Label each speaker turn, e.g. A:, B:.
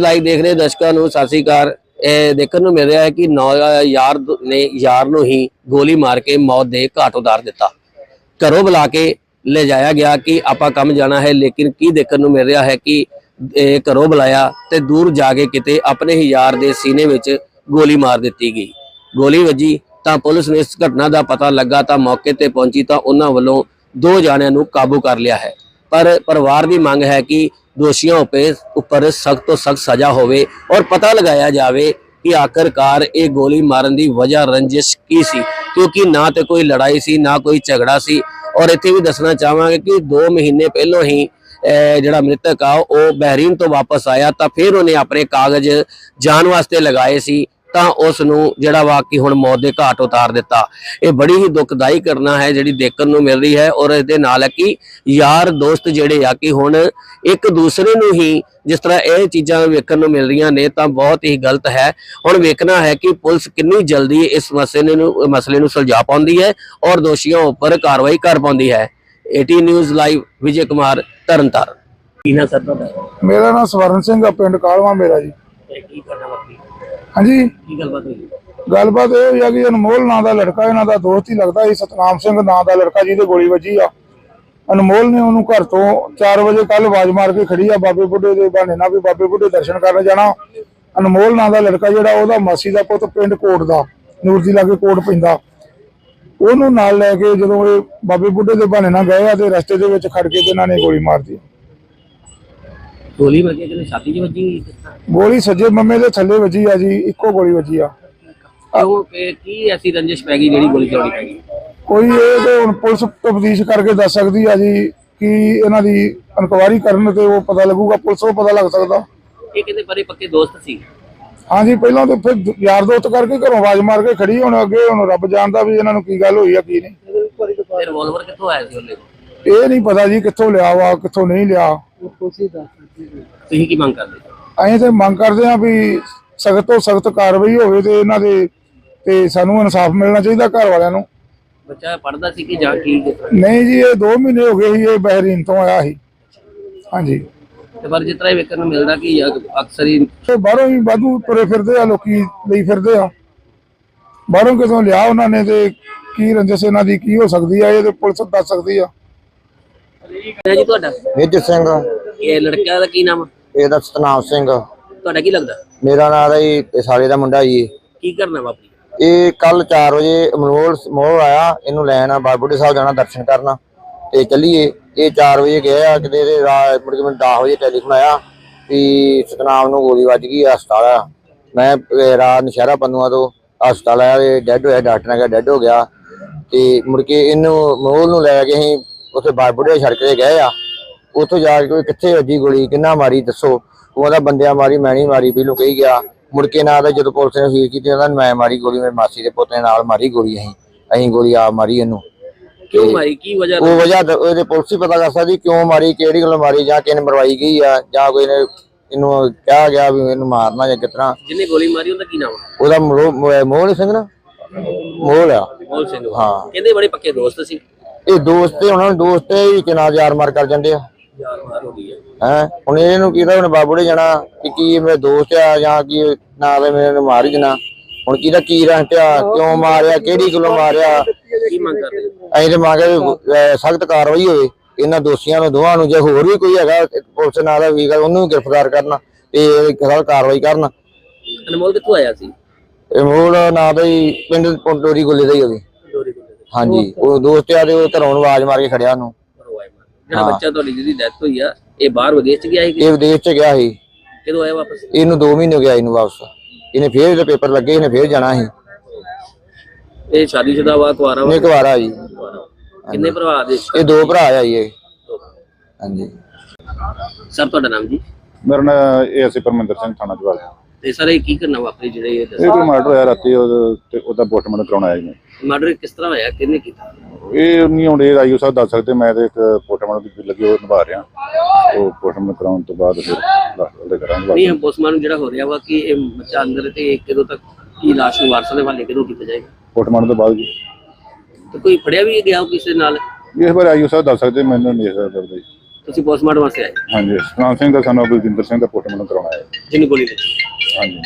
A: Live ਦੇਖ ਰਹੇ ਦਰਸ਼ਕਾਂ ਨੂੰ, ਸਤਿ ਸ੍ਰੀ ਅਕਾਲ। ਇਹ ਦੇਖਣ ਨੂੰ ਮਿਲ ਰਿਹਾ ਹੈ ਕਿ ਨੌ ਯਾਰ ਨੇ ਯਾਰ ਨੂੰ ਹੀ ਗੋਲੀ ਮਾਰ ਕੇ ਮੌਤ ਦੇ ਘਾਟ ਉਤਾਰ ਦਿੱਤਾ। ਘਰੋਂ ਬੁਲਾ ਕੇ ਲੈ ਜਾਇਆ ਗਿਆ ਕਿ ਆਪਾਂ ਕੰਮ ਜਾਣਾ ਹੈ, ਲੇਕਿਨ ਕੀ ਦੇਖਣ ਨੂੰ ਮਿਲ ਰਿਹਾ ਹੈ ਕਿ ਇਹ ਘਰੋਂ ਬੁਲਾਇਆ ਤੇ ਦੂਰ ਜਾ ਕੇ ਕਿਤੇ ਆਪਣੇ ਹੀ ਯਾਰ ਦੇ ਸੀਨੇ ਵਿੱਚ ਗੋਲੀ ਮਾਰ ਦਿੱਤੀ ਗਈ। ਗੋਲੀ ਵੱਜੀ ਤਾਂ ਪੁਲਿਸ ਨੇ ਇਸ ਘਟਨਾ ਦਾ ਪਤਾ ਲੱਗਾ ਤਾਂ ਮੌਕੇ ਤੇ ਪਹੁੰਚੀ ਤਾਂ ਉਹਨਾਂ ਵੱਲੋਂ ਦੋ ਜਾਣਿਆਂ ਨੂੰ ਕਾਬੂ ਕਰ ਲਿਆ ਹੈ। ਪਰ ਪਰਿਵਾਰ ਦੀ ਮੰਗ ਹੈ ਕਿ ਦੋਸ਼ੀਆਂ ਉੱਪਰ ਸਖਤ ਤੋਂ ਸਖਤ ਸਜ਼ਾ ਹੋਵੇ ਔਰ ਪਤਾ ਲਗਾਇਆ ਜਾਵੇ ਕਿ ਆਖਰਕਾਰ ਇਹ ਗੋਲੀ ਮਾਰਨ ਦੀ ਵਜ੍ਹਾ ਰੰਜਿਸ਼ ਕੀ ਸੀ ਕਿਉਂਕਿ ਨਾ ਤੇ ਕੋਈ ਲੜਾਈ ਸੀ ਨਾ ਕੋਈ ਝਗੜਾ ਸੀ। ਔਰ ਇੱਥੇ ਵੀ ਦੱਸਣਾ ਚਾਹਾਂਗੇ ਕਿ 2 ਮਹੀਨੇ ਪਹਿਲਾਂ ਹੀ ਅਹ, ਜਿਹੜਾ ਮ੍ਰਿਤਕ ਆ ਉਹ ਬਹਿਰੀਨ ਤੋਂ ਵਾਪਸ ਆਇਆ ਤਾਂ ਫਿਰ ਉਹਨੇ ਆਪਣੇ ਕਾਗਜ਼ ਜਾਣ ਵਾਸਤੇ ਲਗਾਏ ਸੀ। ਤਾਂ ਉਸ ਨੂੰ ਜਿਹੜਾ ਵਾਕਈ ਹੁਣ ਮੌਤ ਦੇ ਘਾਟ ਉਤਾਰ ਦਿੱਤਾ। ਇਹ ਬੜੀ ਹੀ ਦੁਖਦਾਈ ਘਟਨਾ ਹੈ ਜਿਹੜੀ ਦੇਖਣ ਨੂੰ ਮਿਲ ਰਹੀ ਹੈ ਔਰ ਇਹਦੇ ਨਾਲ ਹੈ ਕਿ ਯਾਰ ਦੋਸਤ ਜਿਹੜੇ ਆ ਕਿ ਹੁਣ ਇੱਕ ਦੂਸਰੇ ਨੂੰ ਹੀ ਜਿਸ ਤਰ੍ਹਾਂ ਇਹ ਚੀਜ਼ਾਂ ਵੇਖਣ ਨੂੰ ਮਿਲ ਰਹੀਆਂ ਨੇ ਤਾਂ ਬਹੁਤ ਹੀ ਗਲਤ ਹੈ। ਹੁਣ ਵੇਖਣਾ ਹੈ ਕਿ ਪੁਲਿਸ ਕਿੰਨੀ ਜਲਦੀ ਇਸ ਮਸਲੇ ਨੂੰ ਮਸਲੇ ਨੂੰ ਸੁਲਝਾ ਪਾਉਂਦੀ ਹੈ ਔਰ ਦੋਸ਼ੀਆਂ ਉੱਪਰ ਕਾਰਵਾਈ ਕਰ ਪਾਉਂਦੀ ਹੈ। AT news live Vijay Kumar Tarn Taran. ਕੀਨਾ ਸਰ ਤੁਹਾਡਾ?
B: ਮੇਰਾ ਨਾਮ ਸਵਰਨ ਸਿੰਘ ਆ ਪਿੰਡ ਕਾਲਵਾ ਮੇਰਾ ਜੀ।
A: ਕੀ ਕਰਨਾ ਬਾਕੀ?
B: ਹਾਂਜੀ।
A: ਕੀ ਗੱਲਬਾਤ ਹੋਈ?
B: ਗੱਲਬਾਤ ਇਹ ਹੋਈ ਆ ਕਿ ਅਨਮੋਲ ਨਾਂ ਦਾ ਲੜਕਾ ਇਹਨਾਂ ਦਾ ਦੋਸਤ ਹੀ ਲੱਗਦਾ ਸੀ ਸਤਨਾਮ ਸਿੰਘ ਨਾਂ ਦਾ ਲੜਕਾ ਜਿਹਦੇ ਗੋਲੀ ਵੱਜੀ ਆ। ਅਨਮੋਲ ਨੇ ਉਹਨੂੰ ਘਰ ਤੋਂ 4 ਵਜੇ ਕੱਲ ਆਵਾਜ਼ ਮਾਰ ਕੇ ਖੜੀ ਆ ਬਾਬੇ ਬੁੱਢੇ ਦੇ ਬਹਾਨੇ ਨਾਲ ਵੀ ਬਾਬੇ ਬੁੱਢੇ ਦਰਸ਼ਨ ਕਰਨ ਜਾਣਾ। ਅਨਮੋਲ ਨਾਂ ਦਾ ਲੜਕਾ ਜਿਹੜਾ ਉਹਦਾ ਮਾਸੀ ਦਾ ਪੁੱਤ ਪਿੰਡ ਕੋਟ ਦਾ ਨੂਰ ਦੀ ਲਾਗੇ ਕੋਟ ਪੈਂਦਾ। ਉਹਨੂੰ ਨਾਲ ਲੈ ਕੇ ਜਦੋਂ ਇਹ ਬਾਬੇ ਬੁੱਢੇ ਦੇ ਬਹਾਨੇ ਨਾਲ ਗਏ ਆ ਤੇ ਰਸਤੇ ਦੇ ਵਿੱਚ ਖੜ ਕੇ ਤੇ ਇਹਨਾਂ ਨੇ ਗੋਲੀ ਮਾਰਤੀ
A: ਗੋਲੀ ਵੱਜੀ ਜਿਹਨੇ ਛਾਤੀ 'ਚ ਵੱਜੀ ਕਿਸ ਤਰ੍ਹਾਂ?
B: ਗੋਲੀ ਸੱਜੇ ਮੰਮੇ ਦੇ ਥੱਲੇ ਵੱਜੀ ਆ ਜੀ ਇੱਕੋ ਗੋਲੀ ਵੱਜੀ ਆ।
A: ਕਿਉਂ ਕਿ- ਕੀ ਐਸੀ ਰੰਜਿਸ਼ ਪੈ ਗਈ ਜਿਹੜੀ ਗੋਲੀ ਚਲਾਉਣੀ ਪੈ ਗਈ
B: ਕੋਈ ਇਹ ਤੇ ਹੁਣ ਪੁਲਿਸ ਤਫਤੀਸ਼ ਕਰਕੇ ਦੱਸ ਸਕਦੀ ਆ ਜੀ ਕਿ ਇਹਨਾਂ ਦੀ ਇਨਕੁਆਇਰੀ ਕਰਨ ਤੇ ਉਹ ਪਤਾ ਲੱਗੂਗਾ ਪੁਲਿਸ ਨੂੰ ਪਤਾ ਲੱਗ ਸਕਦਾ।
A: ਇਹ ਕਿਤੇ ਬੜੇ ਪੱਕੇ ਦੋਸਤ ਸੀ।
B: ਹਾਂਜੀ ਪਹਿਲਾਂ ਤੇ ਫਿਰ ਯਾਰ ਦੋਸਤ ਕਰਕੇ ਘਰੋਂ ਆਵਾਜ਼ ਮਾਰ ਕੇ ਖੜੀ ਹੁਣ ਅੱਗੇ ਹੁਣ ਰੱਬ ਜਾਣਦਾ ਵੀ ਇਹਨਾਂ ਨੂੰ ਕੀ ਗੱਲ ਹੋਈ ਆ ਕੀ ਨਹੀਂ।
A: ਤੇ ਰਿਵਾਲਵਰ ਕਿੱਥੋਂ ਆਇਆ ਸੀ ਉਹਲੇ
B: ਇਹ ਨਹੀਂ ਪਤਾ ਜੀ ਕਿੱਥੋਂ ਲਿਆ ਵਾ ਕਿੱਥੋਂ ਨਹੀਂ ਲਿਆ।
A: ਤੁਸੀਂ ਕੀ ਮੰਗ ਕਰਦੇ?
B: ਅਸੀਂ ਤੇ ਮੰਗ ਕਰਦੇ ਆ ਵੀ ਸਖਤ ਤੋਂ ਸਖਤ ਕਾਰਵਾਈ ਹੋਵੇ ਤੇ ਇਹਨਾਂ ਦੇ ਤੇ ਸਾਨੂੰ ਇਨਸਾਫ ਮਿਲਣਾ ਚਾਹੀਦਾ ਘਰ ਵਾਲਿਆਂ ਨੂੰ।
A: ਬੱਚਾ ਪੜਦਾ ਸੀ ਕਿ ਜਾਂ ਠੀਕ ਹੈ
B: ਨਹੀਂ ਜੀ ਇਹ 2 ਮਹੀਨੇ ਹੋ ਗਏ ਸੀ ਇਹ ਬਹਿਰੀਨ ਤੋਂ ਆਇਆ ਸੀ। ਹਾਂਜੀ।
A: ਤੇ ਪਰ ਜਿਸ ਤਰ੍ਹਾਂ ਵੇਖਣ ਨੂੰ ਮਿਲਦਾ ਕਿ ਅਕ- ਅਕਸਰ ਹੀ
B: ਤੇ ਬਾਹਰੋਂ ਹੀ ਵਾਧੂ ਤੁਰੇ ਫਿਰਦੇ ਆ ਲੋਕੀ ਲਈ ਫਿਰਦੇ ਆ। ਬਾਹਰੋਂ ਕਿਤੋਂ ਲਿਆ ਉਹਨਾਂ ਨੇ ਤੇ ਕੀ ਰੰਜਸ ਇਹਨਾਂ ਦੀ ਕੀ ਹੋ ਸਕਦੀ ਆ ਇਹ ਤੇ ਪੁਲਿਸ ਦੱਸ ਸਕਦੀ ਆ।
A: ਹੈ ਜੀ ਤੁਹਾਡਾ?
C: ਵਿਜ ਸਿੰਘ।
A: ਇਹ ਲੜਕਾ ਦਾ ਕੀ ਨਾਮ
C: ਇਹਦਾ ਸਤਨਾਮ ਸਿੰਘ।
A: ਤੁਹਾਡਾ ਕੀ ਲੱਗਦਾ?
C: ਮੇਰਾ ਨਾਮ ਹੈ ਜੀ ਸਾਲੇ ਦਾ ਮੁੰਡਾ ਜੀ।
A: ਕੀ ਕਰਨਾ ਵਾਪਰੀ
C: ਇਹ ਕੱਲ 4 ਵਜੇ ਮਨੋਲ ਮੋਹ ਆਇਆ ਇਹਨੂੰ ਲੈਣ ਆ ਬਾਬੂਡੇ ਸਾਹਿਬ ਜਾਣਾ ਦਰਸ਼ਨ ਕਰਨ। ਤੇ ਚੱਲੀਏ। ਇਹ 4 ਵਜੇ ਗਏ ਆ ਕਿਤੇ ਦੇ ਰਾਤ ਮੁੜ ਕੇ ਮੈਨੂੰ 10 ਵਜੇ ਟੈਲੀਫੋਨ ਆਇਆ ਵੀ ਸਤਨਾਮ ਨੂੰ ਗੋਲੀ ਵੱਜ ਗਈ ਆ, ਹਸਪਤਾਲ ਆ। ਮੈਂ ਅਹ, ਰਾਤ ਨਸ਼ਹਿਰਾ ਪੰਨੂਆ ਤੋਂ ਹਸਪਤਾਲ ਆਇਆ ਇਹ ਡੈੱਡ ਹੋਇਆ ਡਾਕਟਰ ਨੇ ਕਿਹਾ ਡੈੱਡ ਹੋ ਗਿਆ। ਤੇ ਮੁੜ ਕੇ ਇਹਨੂੰ ਮੋਲ ਨੂੰ ਲੈ ਕੇ ਅਸੀਂ ਉੱਥੇ ਬਾਬੂਡੇ ਸੜਕ ਤੇ ਗਏ ਆ। ਉੱਥੋਂ ਜਾ ਕੇ ਕੋਈ ਕਿੱਥੇ ਵੱਜੀ ਗੋਲੀ ਕਿੰਨਾ ਮਾਰੀ ਦੱਸੋ। ਉਹਦਾ ਬੰਦਿਆਂ ਮਾਰੀ ਮੈਂ ਨਹੀਂ ਮਾਰੀ ਪਹਿਲੋਂ ਕਹੀ ਗਿਆ। ਮੁੜ ਕੇ ਨਾ ਤਾਂ ਜਦੋਂ ਪੁਲਿਸ ਨੇ ਫੀਲ ਕੀਤੀ ਉਹਨਾਂ ਨੇ ਮੈਂ ਮਾਰੀ ਗੋਲੀ ਮੇਰੇ ਮਾਸੀ ਦੇ ਪੁੱਤ ਨੇ ਨਾਲ ਮਾਰੀ ਗੋਲੀ ਅਸੀਂ। ਅਸੀਂ ਗੋਲੀ ਆ ਮਾਰੀ ਇਹਨੂੰ।
A: ਕਿਉਂ ਮਾਰੀ? ਕੀ ਵਜ੍ਹਾ
C: ਉਹ ਵਜ੍ਹਾ ਦ- ਉਹਦੇ ਪੁਲਿਸ ਹੀ ਪਤਾ ਕਰ ਸਕਦੀ ਕਿਉਂ ਮਾਰੀ ਕਿਹੜੀ ਗੱਲ ਮਾਰੀ ਜਾਂ ਕਿਹਨੇ ਮਰਵਾਈ ਗਈ ਆ ਜਾਂ ਕੋਈ ਨੇ ਇਹਨੂੰ ਕਿਹਾ ਗਿਆ ਵੀ ਇਹਨੂੰ ਮਾਰਨਾ ਜਾਂ ਕਿਤਨਾ
A: ਜਿਹਨੇ ਗੋਲੀ ਮਾਰੀ ਉਹਦਾ ਕੀ ਨਾਮ
C: ਉਹਦਾ ਮੋਹਨ ਸਿੰਘ ਨਾ? ਮੋਹ ਆ।
A: ਮੋਲ ਸਿੰਘ।
C: ਹਾਂ।
A: ਕਹਿੰਦੇ ਬੜੇ ਪੱਕੇ ਦੋਸਤ ਸੀ।
C: ਇਹ ਦੋਸਤ ਤੇ ਉਹਨਾਂ ਨੂੰ ਦੋਸਤ ਹੀ ਵਿੱਚ ਨਾਲ ਯਾਰ ਮਾਰ ਕਰ ਜਾਂਦੇ ਆ।
A: ਮਾਰ ਹੋ
C: ਹੁਣ ਇਹਨੂੰ ਕਿਹਦਾ ਹੁਣ ਬਾਬੂੜੇ ਜਾਣਾ ਕਿ ਕੀ ਇਹ ਮੇਰਾ ਦੋਸਤ ਆ ਜਾਂ ਕੀ ਨਾ ਮੈਨੂੰ ਮਾਰ ਹੀ ਦੇਣਾ। ਹੁਣ ਕਿਹਦਾ ਕੀ ਰਹਿੰਦਿਆ ਕਿਉਂ ਮਾਰਿਆ ਕਿਹੜੀ ਗੱਲੋਂ ਮਾਰਿਆ?
A: ਕੀ ਮੰਗ
C: ਅਸੀਂ ਤੇ ਮੰਗੇ ਸਖਤ ਕਾਰਵਾਈ ਹੋਵੇ। ਇਹਨਾਂ ਦੋਸ਼ੀਆਂ ਨੂੰ ਦੋਵਾਂ ਨੂੰ ਜੇ ਹੋਰ ਵੀ ਕੋਈ ਹੈਗਾ ਪੁਲਿਸ ਨਾਲ ਦਾ ਵੀ ਗੱਲ ਉਹਨੂੰ ਵੀ ਗ੍ਰਿਫਤਾਰ ਕਰਨਾ ਤੇ ਸਖਤ ਕਾਰਵਾਈ ਕਰਨ।
A: ਅਨਮੋਲ ਕਿੱਥੋਂ ਆਇਆ ਸੀ?
C: ਇਹ ਮੂਲ ਨਾ ਬਈ ਪਿੰਡ ਪੰਡੋਰੀ ਗੋਲੇ ਦਾ ਹੀ ਹੋਵੇ ਹਾਂਜੀ ਉਹ ਦੋਸਤ ਆ ਤੇ ਉਹ ਘਰੋਂ ਆਵਾਜ਼ ਮਾਰ ਕੇ ਖੜਿਆ ਉਹਨੂੰ।
A: ਜਿਹੜਾ ਬੱਚਾ ਤੁਹਾਡੀ ਜਿਹਦੀ ਡੈਥ ਹੋਈ ਆ ਇਹ ਬਾਹਰ ਵਿਦੇਸ਼ ਚ ਗਿਆ ਸੀ ਕਿ
C: ਇਹ ਵਿਦੇਸ਼ ਚ ਗਿਆ ਸੀ।
A: ਕਦੋਂ ਆਇਆ ਵਾਪਸ?
C: ਇਹਨੂੰ 2 ਮਹੀਨੇ ਹੋ ਗਏ ਇਹਨੂੰ ਵਾਪਸ। ਇਹਨੇ ਫੇਰ ਇਹਦੇ ਪੇਪਰ ਲੱਗੇ ਇਹਨੇ ਫੇਰ ਜਾਣਾ ਸੀ।
A: ਇਹ ਸ਼ਾਦੀशुदा ਵਾ ਕੁਆਰਾ ਵਾ?
C: ਇੱਕ ਵਾਰ ਆ ਜੀ।
A: ਕੁਆਰਾ। ਕਿੰਨੇ ਭਰਾ ਦੇ?
C: ਇਹ ਦੋ ਭਰਾ ਆ ਜੀ ਇਹ। ਹਾਂਜੀ।
A: ਸਰ ਤੁਹਾਡਾ ਨਾਮ ਜੀ?
D: ਮੇਰਾ ਨਾਮ ਇਹ ਅਸੀਂ ਪਰਮਿੰਦਰ ਸਿੰਘ ਥਾਣਾ ਜਵਾਲ
A: ਤੇ ਸਰ ਇਹ ਕੀ ਕਰਨਾ ਵਾਪਰੀ ਜਿਹੜੇ ਇਹ
D: ਇਹ ਕੋਈ ਮਰਡਰ ਹੋਇਆ ਰਾਤੀ ਉਹਦਾ- ਤੇ ਉਹਦਾ ਪੋਸਟਮਾਰਟਮ ਕਰਾਉਣ ਆਇਆ ਜੀ ਮੈਂ।
A: ਮਰਡਰ ਕਿਸ ਤਰ੍ਹਾਂ ਹੋਇਆ? ਕਿਹਨੇ ਕੀਤਾ?
D: ਇਹ ਨਹੀਂ ਹੁਣ ਇਹ ਆਈਓ ਸਾਹਿਬ ਦੱਸ ਸਕਦੇ ਮੈਂ ਤੇ ਇੱਕ ਪੋਸਟਮਾਰਟਮ ਦੀ ਲੱਗੀ ਉਹ ਨਿਭਾ ਰਿਹਾ ਉਹ ਪੋਸਟਮਾਰਟਮ ਕਰਾਉਣ ਤੋਂ ਬਾਅਦ ਫਿਰ ਉਹਦੇ ਕਰਾਂਗੇ
A: ਨਹੀਂ ਪੋਸਟਮਾਰਟਮ ਜਿਹੜਾ ਹੋ ਰਿਹਾ ਵਾ ਕਿ ਇਹ ਬੱਚਾ ਅੰਦਰ ਤੇ ਕਦੋਂ ਤੱਕ ਕੀ ਲਾਸ਼ ਨੂੰ ਵਾਰਸਾਂ ਦੇ ਹਵਾਲੇ ਕਦੋਂ ਕੀਤਾ ਜਾਏਗਾ?
D: ਪੋਸਟਮਾਰਟਮ ਤੋਂ ਬਾਅਦ ਜੀ।
A: ਤੇ ਕੋਈ ਫੜਿਆ ਵੀ ਗਿਆ ਕਿਸੇ ਨਾਲ?
D: ਇਸ ਬਾਰੇ ਆਈਓ ਸਾਹਿਬ ਦੱਸ ਸਕਦੇ ਮੈਨੂੰ ਨਹੀਂ ਜੀ।
A: ਤੇ ਤੁਸੀਂ ਪੋਸਟਮਾਰਟਮ ਵਾਸਤੇ ਆਏ?
D: ਹਾਂਜੀ ਸਤਨਾਮ ਸਿੰਘ ਦਾ ਸਾਨੂੰ ਬਲਜਿੰਦਰ ਸਿੰਘ ਦਾ ਪੋਸਟਮਾਰਟਮ ਕਰਾਉਣਾ ਹੈ
A: ਜਿਹਨੂੰ ਗੋਲੀ ਲੱਗੀ
D: ਹਾਂਜੀ।